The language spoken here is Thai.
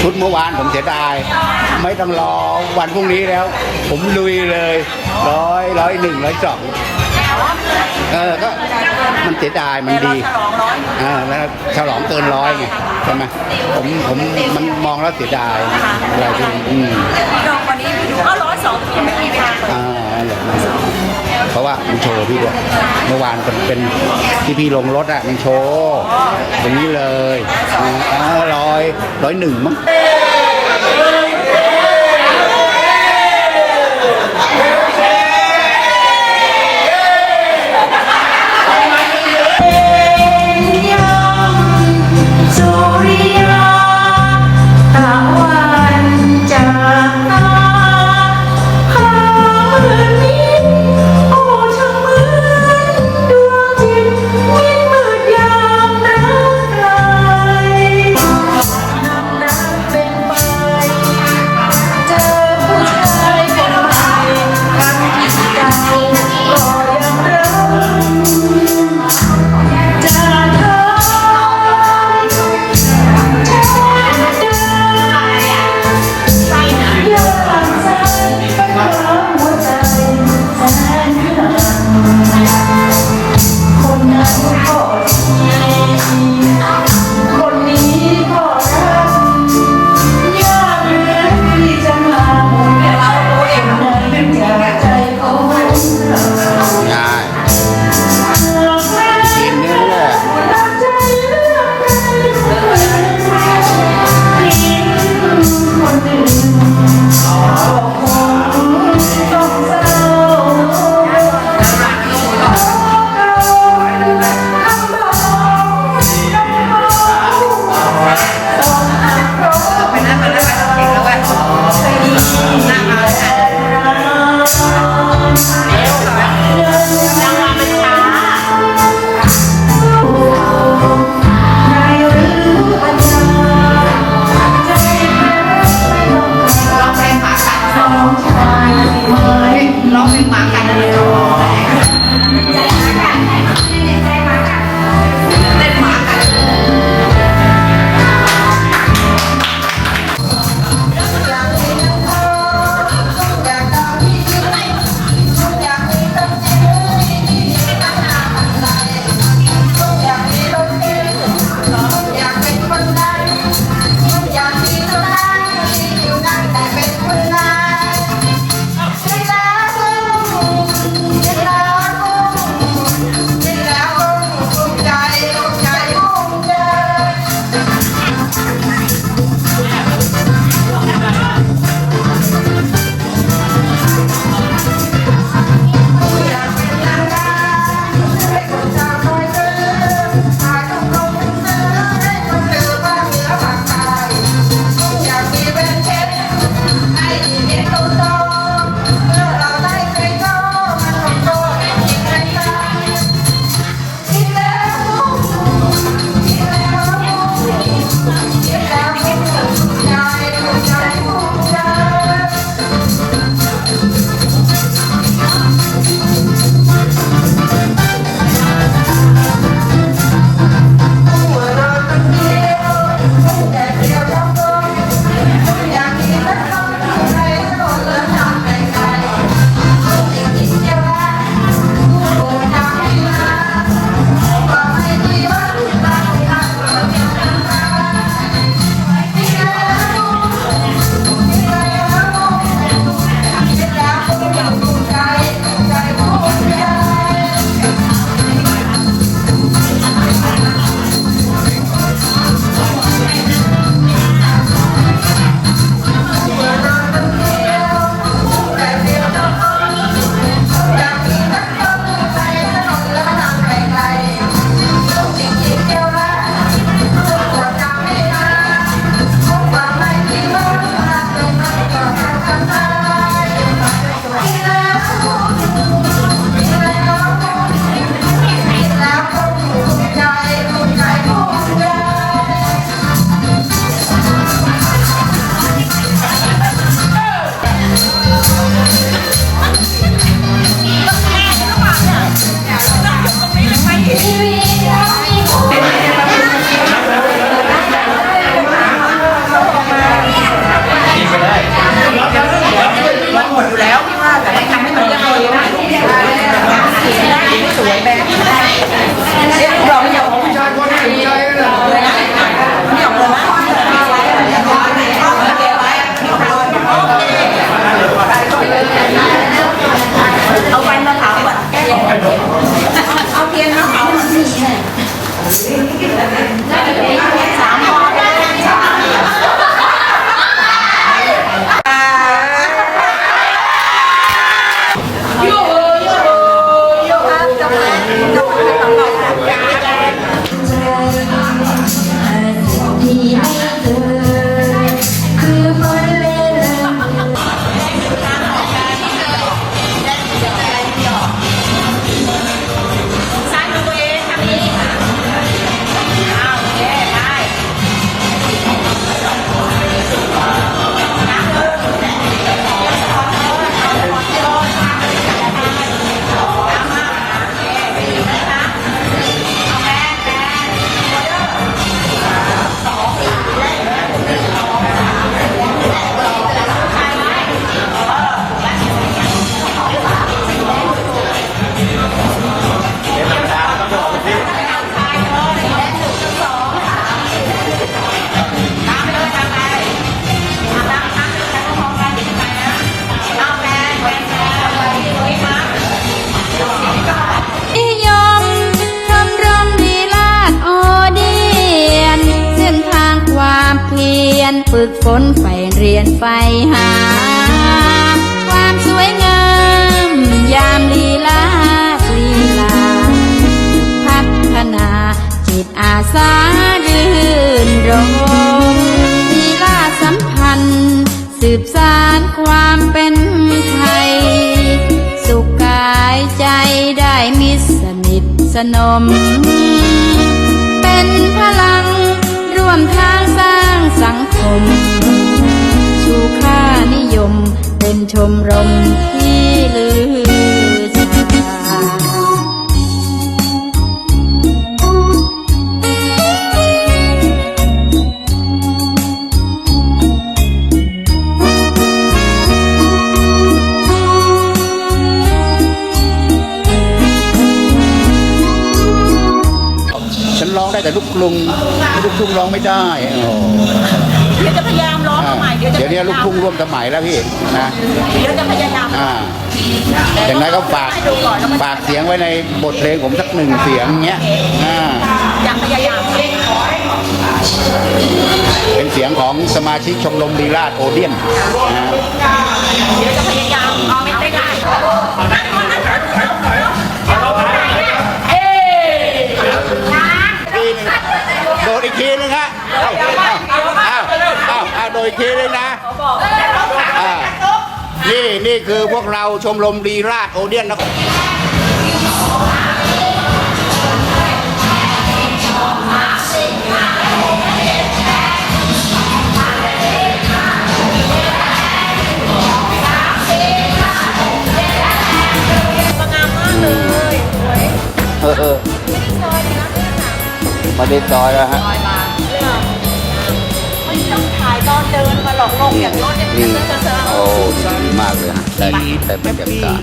ชุดเมื่อวานผมเสียดาย ไม่ต้องรอวันพรุ่งนี้แล้ว ผมลุยเลยร้อยร้อยหนึ่งร้อยสองเออก็มันเสียดายมันดีฉลองร้อยอ่าแล้วฉลองเกินร้อยไงใช่ไหมผมผมมันมองแล้วเสียดายอะไรที่อืมพี่ลองวันนี้ไปดูก็ร้อยสองยังไม่มีเวลาเปิดอ่านั่นแหละนั่นแหละเพราะว่ามันโชว์พี่ด้วยเมื่อวานเป็นเป็นที่พี่ลงรถอะมันโชว์ตรงนี้เลยอ่า ร้อยร้หนึ่งมั้ง นฝึกฝนใฝ่เรียนไฟหา ความสวยงาม ยามลีลาลีลา พัฒนาจิตอาสารื่นรมลีลาสัมพันธ์ สืบสารความเป็นไทย สุขกายใจได้มิสนิทสนม เป็นพลัง วมทางสร้างสังคม สู่ค่านิยม เป็นชมรมที่ลือชาฉันร้องได้แต่ลูกกรุง ลูกทุ่งร้องไม่ได้โอ้เดี๋ยวจะพยายามร้องอ่ามาใหม่เดี๋ยวจะเดี๋ยวนี้ลูกทุ่งร่วมสมัยแล้วพี่นะเดี๋ยวจะพยายามอ่าอย่างนั้นก็ฝากฝากเสียงไว้ในบทเพลงผมสักหนึ่งเสียงเงี้ยอ่าอยากพยายามเป็นเสียงของสมาชิกชมรมลีลาดโอเดียนนะ เดี๋ยวจะพยายามเอาไม่ได้าเอ้าโดดอีกทีนึงนะอ่า นี่นี่คือพวกเราชมรมลีลาดโอเดียนนะสวยงามมากเลยสวยเออเออไม่ได้ซอยเลยนะเนี่ยนะมาเด็ดซอยแล้วฮะซอยมา นี่ยนี่เซอร์เซอร์โอ้ดีมากเลยฮะได้ได้บรรยากาศ